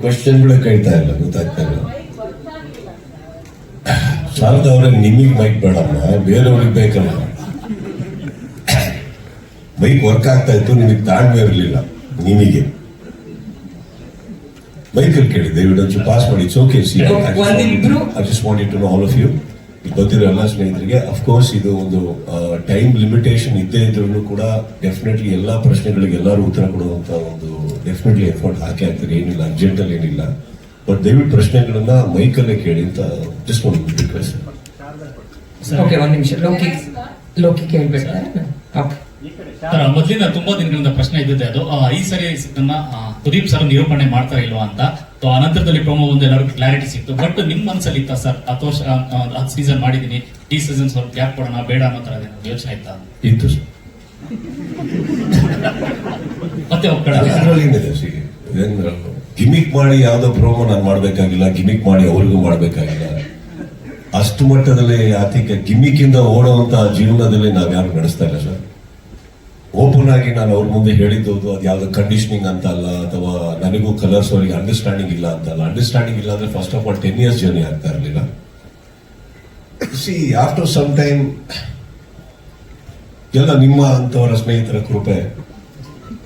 ಕ್ವಶನ್ಗಳೇ ಕೇಳ್ತಾ ಇಲ್ಲ, ಗೊತ್ತಾಗ್ತಾ ಇಲ್ಲ. ಶಾರದಾ ಅವ್ರಿಗೆ ನಿಮಗೆ ಮೈಕ್ ಬೇಡಮ್ಮ, ಬೇರೆಯವ್ರಿಗೆ ಬೇಕಲ್ಲ. ಮೈಕ್ ವರ್ಕ್ ಆಗ್ತಾ ಇತ್ತು, ನಿಮಗೆ ತಾಳ್ಮೆ ಇರಲಿಲ್ಲ, ನಿಮಗೆ. ಮೈಕ್ ಕೇಳಿ ದಯವಿಟ್ಟು ಒಂಚೂರು ಪಾಸ್ ಮಾಡಿ it's okay I all of you ಬಂದಿರೋ ಎಲ್ಲ ಸ್ನೇಹಿತರಿಗೆ ಅಫ್ಕೋರ್ಸ್ ಇದು ಒಂದು ಟೈಮ್ ಲಿಮಿಟೇಷನ್ ಇದ್ದೇ ಇದ್ರೂ ಕೂಡ ಡೆಫಿನೆಟ್ಲಿ ಎಲ್ಲಾ ಪ್ರಶ್ನೆಗಳಿಗೆ ಎಲ್ಲರೂ ಉತ್ತರ ಕೊಡುವಂತ ಒಂದು ಡೆಫಿನೆಟ್ಲಿ ಎಫರ್ಟ್ ಹಾಕಿ ಆಗ್ತಾರೆ ಏನಿಲ್ಲ. ಅರ್ಜೆಂಟ್ ಅಲ್ಲಿ ಏನಿಲ್ಲ. ಬಟ್ ದಯವಿಟ್ಟು ಪ್ರಶ್ನೆಗಳನ್ನ ಮೈಕಲ್ಲೇ ಕೇಳಿ ಅಂತ ಜಸ್ಟ್ ಒಂದು ರಿಕ್ವೆಸ್ಟ್ ಓಕೆ ಒಂದು ನಿಮಿಷ. ಲೋಕಿ ಲೋಕಿ ಕೇಳ್ಬೇಕಾ? ಓಕೆ ಸರ್ ಮೊದಲಿಂದ ತುಂಬಾ ದಿನಗಳಿಂದ ಪ್ರಶ್ನೆ ಇದ್ದಿದೆ ಅದು. ಆ, ಈ ಸರಿ ಇದನ್ನ ಆ, ಸುದೀಪ್ ಸರ್ ನಿರೂಪಣೆ ಮಾಡ್ತಾ ಇಲ್ವಾ ಅಂತ. ಸೊ ಅನಂತರದಲ್ಲಿ ಪ್ರೊಮೋ ಒಂದು ಎಲ್ಲರೂ ಕ್ಲಾರಿಟಿ ಸಿಕ್ತು. ಬಟ್ ನಿಮ್ ಮನಸ್ಸಲ್ಲಿ ಇತ್ತ ಸರ್ ಹತ್ತು ವರ್ಷ ಹತ್ತು ಸೀಸನ್ ಮಾಡಿದೀನಿ. ಈ ಸೀಸನ್ ಸ್ವಲ್ಪ ಗ್ಯಾಪ್ ಕೊಡೋಣ ಬೇಡ ಅನ್ನೋ ತರ ಯೋಚನೆ ಆಯ್ತಾ? ಇತ್ತು ಸರ್ ಗಿಮಿಕ್ ಮಾಡಿ ಯಾವ್ದೋ ಪ್ರೋಮೋ ನಾನು ಮಾಡ್ಬೇಕಾಗಿಲ್ಲ, ಗಿಮಿಕ್ ಮಾಡಿ ಅವ್ರಿಗೂ ಮಾಡ್ಬೇಕಾಗಿಲ್ಲ. ಅಷ್ಟು ಮಟ್ಟದಲ್ಲಿ ಆತಿಗೆ ಗಿಮಿಕ್ ಇಂದ ಓಡುವಂತ ಜೀವನದಲ್ಲಿ ನಾವ್ ಯಾರು ನಡೆಸ್ತಾ ಇಲ್ಲ ಸರ್. ಓಪನ್ ಆಗಿ ನಾನು ಅವ್ರ ಮುಂದೆ ಹೇಳಿದ್ದು ಅದು ಯಾವ್ದೋ ಕಂಡೀಷನಿಂಗ್ ಅಂತ ಅಲ್ಲ, ಅಥವಾ ನನಗೂ ಕಲರ್ಸ್ ಅವರಿಗೆ ಅಂಡರ್ಸ್ಟ್ಯಾಂಡಿಂಗ್ ಇಲ್ಲ ಅಂತ ಅಲ್ಲ. ಅಂಡರ್ಸ್ಟ್ಯಾಂಡಿಂಗ್ ಇಲ್ಲ ಅಂದ್ರೆ first of all ten years journey ಆಗ್ತಾ ಇರಲಿಲ್ಲ. ಸಿ ಆಫ್ಟರ್ ಸಮ್ ಟೈಮ್ ಎಲ್ಲ ನಿಮ್ಮ ಅಂತವರ ಸ್ನೇಹಿತರ ಕೃಪೆ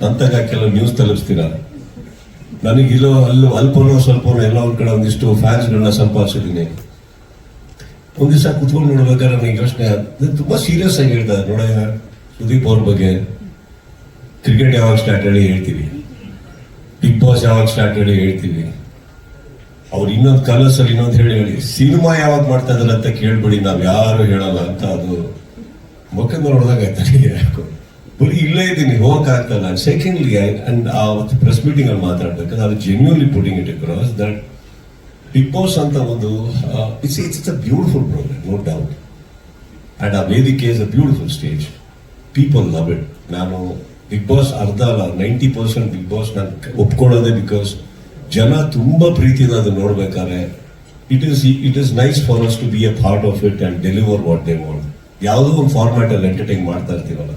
ನಂತಾಗ ಕೆಲವು ನ್ಯೂಸ್ ತಲುಪಿಸ್ತೀರಾ? ನನಗಿಲ್ಲೋ ಅಲ್ಲೂ ಅಲ್ಪನೋ ಸ್ವಲ್ಪ ಎಲ್ಲ ಒಂದ್ ಕಡೆ ಒಂದಿಷ್ಟು ಫ್ಯಾನ್ಸ್ಗಳನ್ನ ಸಂಪಾದಿಸಿದ್ದೀನಿ. ಒಂದ್ ದಿವಸ ಕುತ್ಕೊಂಡು ನೋಡ್ಬೇಕಾದ್ರೆ ನನಗೆ ಯೋಚನೆ ತುಂಬಾ ಸೀರಿಯಸ್ ಆಗಿ ಹೇಳ್ತಾರೆ ನೋಡ ಸುದೀಪ್ ಅವ್ರ ಬಗ್ಗೆ ಕ್ರಿಕೆಟ್ ಯಾವಾಗ ಸ್ಟಾರ್ಟ್ ಹೇಳಿ ಹೇಳ್ತೀವಿ. ಬಿಗ್ ಬಾಸ್ ಯಾವಾಗ ಸ್ಟಾರ್ಟ್ ಹೇಳಿ ಹೇಳ್ತೀವಿ. ಅವ್ರು ಇನ್ನೊಂದು ಕಲರ್ಸ್ ಅಲ್ಲಿ ಇನ್ನೊಂದು ಹೇಳಿ ಹೇಳಿ, ಸಿನಿಮಾ ಯಾವಾಗ ಮಾಡ್ತಾ ಇದ್ದಾರೆ ಅಂತ ಕೇಳ್ಬಿಡಿ, ನಾವ್ ಯಾರು ಹೇಳಲ್ಲ ಅಂತ ಅದು ಮುಖ ನೋಡಿದಾಗ ನನಗೆ ಯಾಕೋ ಬರೀ ಇಲ್ಲೇ ಇದ್ದೀನಿ ಹೋಗಕ್ ಆಗ್ತಲ್ಲ ಸೆಕೆಂಡ್ಲಿ ಅಂಡ್ ಆ ಪ್ರೆಸ್ ಮೀಟಿಂಗ್ ಅಲ್ಲಿ ಮಾತಾಡ್ಬೇಕಾದ್ರೆ ಅದು genuinely putting it across that Bigg Boss ಅಂತ ಒಂದು it's it's a beautiful program no doubt and ಆ ವೇದಿಕೆ is a beautiful stage people love it ನಾನು ಬಿಗ್ ಬಾಸ್ ಅರ್ಧ ಅಲ್ಲ ನೈಂಟಿ ಪರ್ಸೆಂಟ್ ಬಿಗ್ ಬಾಸ್ ನಾನು ಒಪ್ಕೊಳ್ಳೋದೆ ಬಿಕಾಸ್ ಜನ ತುಂಬ ಪ್ರೀತಿಯಿಂದ ಅದು ನೋಡ್ಬೇಕಾದ್ರೆ it is it is nice for us to be a part of it and deliver what they want ಯಾವುದೋ ಒಂದು ಫಾರ್ಮ್ಯಾಟಲ್ಲಿ ಎಂಟರ್ಟೈನ್ ಮಾಡ್ತಾ ಇರ್ತೀವಲ್ಲ.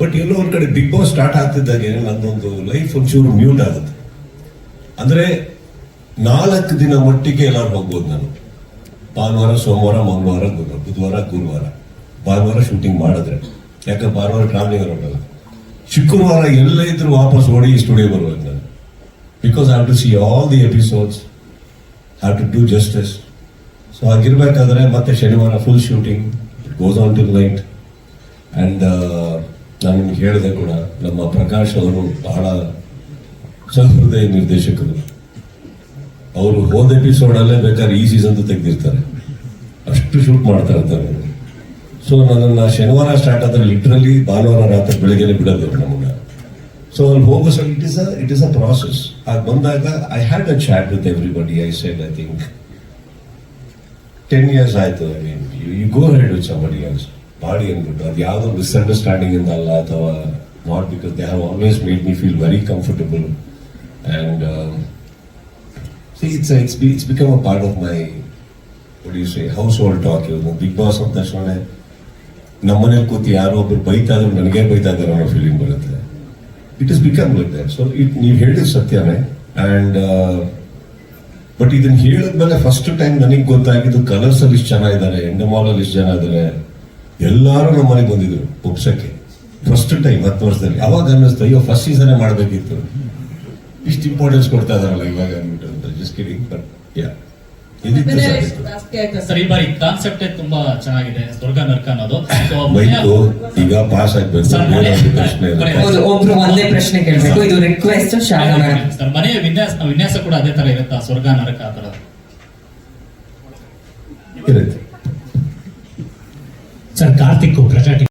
ಬಟ್ ಎಲ್ಲೋ ಒಂದ್ ಕಡೆ ಬಿಗ್ ಬಾಸ್ ಸ್ಟಾರ್ಟ್ ಆಗ್ತಿದ್ದಾಗೆ ನನ್ನೊಂದು ಲೈಫ್ ಒಂಚೂರು ಮ್ಯೂಟ್ ಆಗುತ್ತೆ. ಅಂದ್ರೆ ನಾಲ್ಕು ದಿನ ಮಟ್ಟಿಗೆ ಎಲ್ಲರೂ ಹೋಗ್ಬೋದು ನಾನು. ಭಾನುವಾರ, ಸೋಮವಾರ, ಮಂಗಳವಾರ, ಗುರುವಾರ, ಬುಧವಾರ, ಗುರುವಾರ. ಭಾನುವಾರ ಶೂಟಿಂಗ್ ಮಾಡಿದ್ರೆ. ಯಾಕೆ ಭಾನುವಾರ ಟ್ರಾವೆಲಿಂಗ್ ಹೊರಟಲ್ಲ ಶುಕ್ರವಾರ ಎಲ್ಲ ಇದ್ರು ವಾಪಸ್ ಓಡಿ ಸ್ಟುಡಿಯೋ ಬರ್ಬೇಕು ನಾನು. Because have to see all the episodes have to do justice so ಹಾಗಿರ್ಬೇಕಾದ್ರೆ ಮತ್ತೆ ಶನಿವಾರ full shooting goes on tonight and ನಾನು ನಿಮ್ಗೆ ಹೇಳಿದೆ ಕೂಡ, ನಮ್ಮ ಪ್ರಕಾಶ್ ಅವರು ಬಹಳ ಸಹೃದಯ ನಿರ್ದೇಶಕರು. ಅವರು ಹೋದ ಎಪಿಸೋಡ್ ಅಲ್ಲೇ ಬೇಕಾದ್ರೆ ಈ ಸೀಸನ್ ತೆಗೆದಿರ್ತಾರೆ. ಅಷ್ಟು ಶೂಟ್ ಮಾಡ್ತಾ ಇರ್ತಾರೆ ಸೊ ನನ್ನನ್ನು ಶನಿವಾರ ಸ್ಟಾರ್ಟ್ ಆದ್ರೆ ಲಿಟ್ರಲಿ ಭಾನುವಾರ ರಾತ್ರಿ ಬೆಳಗ್ಗೆನೆ ಬಿಡೋದು ನಮ್ಮನ್ನ. ಸೊ ಅಲ್ಲಿ ಹೋಗೋ it is a it is a process ಆಗ ಬಂದಾಗ I had a chat with everybody I said I think ten years ಆಯಿತು. I mean you go head with somebody ಮಾಡಿ ಅಂದ್ಬಿಟ್ಟು, ಅದು ಯಾವುದೋ ಮಿಸ್ಅಂಡರ್ಸ್ಟ್ಯಾಂಡಿಂಗ್ ಇಂದ ಅಲ್ಲ, ಅಥವಾ not because they have always made me feel very comfortable and it's it's it's become a part of my produce house hold talk ಇವ್ರು. Bigg Boss ಅಂದ ತಕ್ಷಣ ನಮ್ಮನೇಲಿ ಕೂತಿ ಯಾರೋ ಒಬ್ರು ಬೈತಾ ಇದ್ರು ನನಗೆ ಬೈತಾ ಇದ್ದಾರೆ ಅನ್ನೋ ಫೀಲಿಂಗ್ ಬರುತ್ತೆ. It is become like that so it ನೀವು ಹೇಳಿದ ಸತ್ಯನೇ ಅಂಡ್ ಬಟ್ ಇದನ್ನ ಹೇಳಿದ್ಮೇಲೆ ಫಸ್ಟ್ ಟೈಮ್ ನನಗೆ ಗೊತ್ತಾಗಿದ್ದು ಕಲರ್ಸ್ ಅಲ್ಲಿ ಇಷ್ಟು ಜನ ಇದ್ದಾರೆ ಎಂಡಮಾಲ್ ಅಲ್ಲಿ ಇಷ್ಟು ಜನ ಇದ್ದಾರೆ. ಎಲ್ಲಾರು ನಮ್ಮ ಮನೆಗೆ ಬಂದಿದ್ರು ಪಕ್ಷಕ್ಕೆ ಫಸ್ಟ್ ಟೈಮ್ ಹತ್ತು ವರ್ಷದಲ್ಲಿ. ಅವಾಗ ಅನ್ನಿಸ್ತು ಅಯ್ಯೋ ಫಸ್ಟ್ ಸೀಸನ್ ಮಾಡಬೇಕಿತ್ತು. ಇಷ್ಟು ಇಂಪಾರ್ಟೆನ್ಸ್ ಕೊಡ್ತಾ ಇದಾರಲ್ಲ ಇವಾಗ ಅಂದ್ಬಿಟ್ಟು ಅಂತ. ಜಸ್ಟ್ ಕಿಡಿಂಗ್ ಬಟ್ ಯಾ ಇದಿತ್ತು ಸರ್? ಸರ್ ಈ ಬಾರಿ ಕಾನ್ಸೆಪ್ಟ್ ತುಂಬಾ ಚೆನ್ನಾಗಿದೆ. ಸ್ವರ್ಗ ನರ್ಕ ಅನ್ನೋದು. ಈಗ ಪಾಸ್ ಆಗ್ಬೇಕು ಸರ್, ಮನೆ- ಪ್ರಶ್ನೆ ಇಲ್ಲ. ಬರೀ- ಹೌದು ಒಬ್ರು ಒಂದೇ ಪ್ರಶ್ನೆ ಕೇಳ್ಬೇಕು. ಇದು ರಿಕ್ವೆಸ್ಟ್ ಶಾಲಾ ಮೇಡಮ್ ಸರ್ ಮನೆಯ ವಿನ್ಯಾಸ ವಿನ್ಯಾಸ ಕೂಡ ಅದೇ ತರ ಇರುತ್ತಾ ಸ್ವರ್ಗ ನರಕ ಆ ತರ ಇರುತ್ತೆ. ಸರ್ ಕಾರ್ತಿಕ್ ಪ್ರಜಾ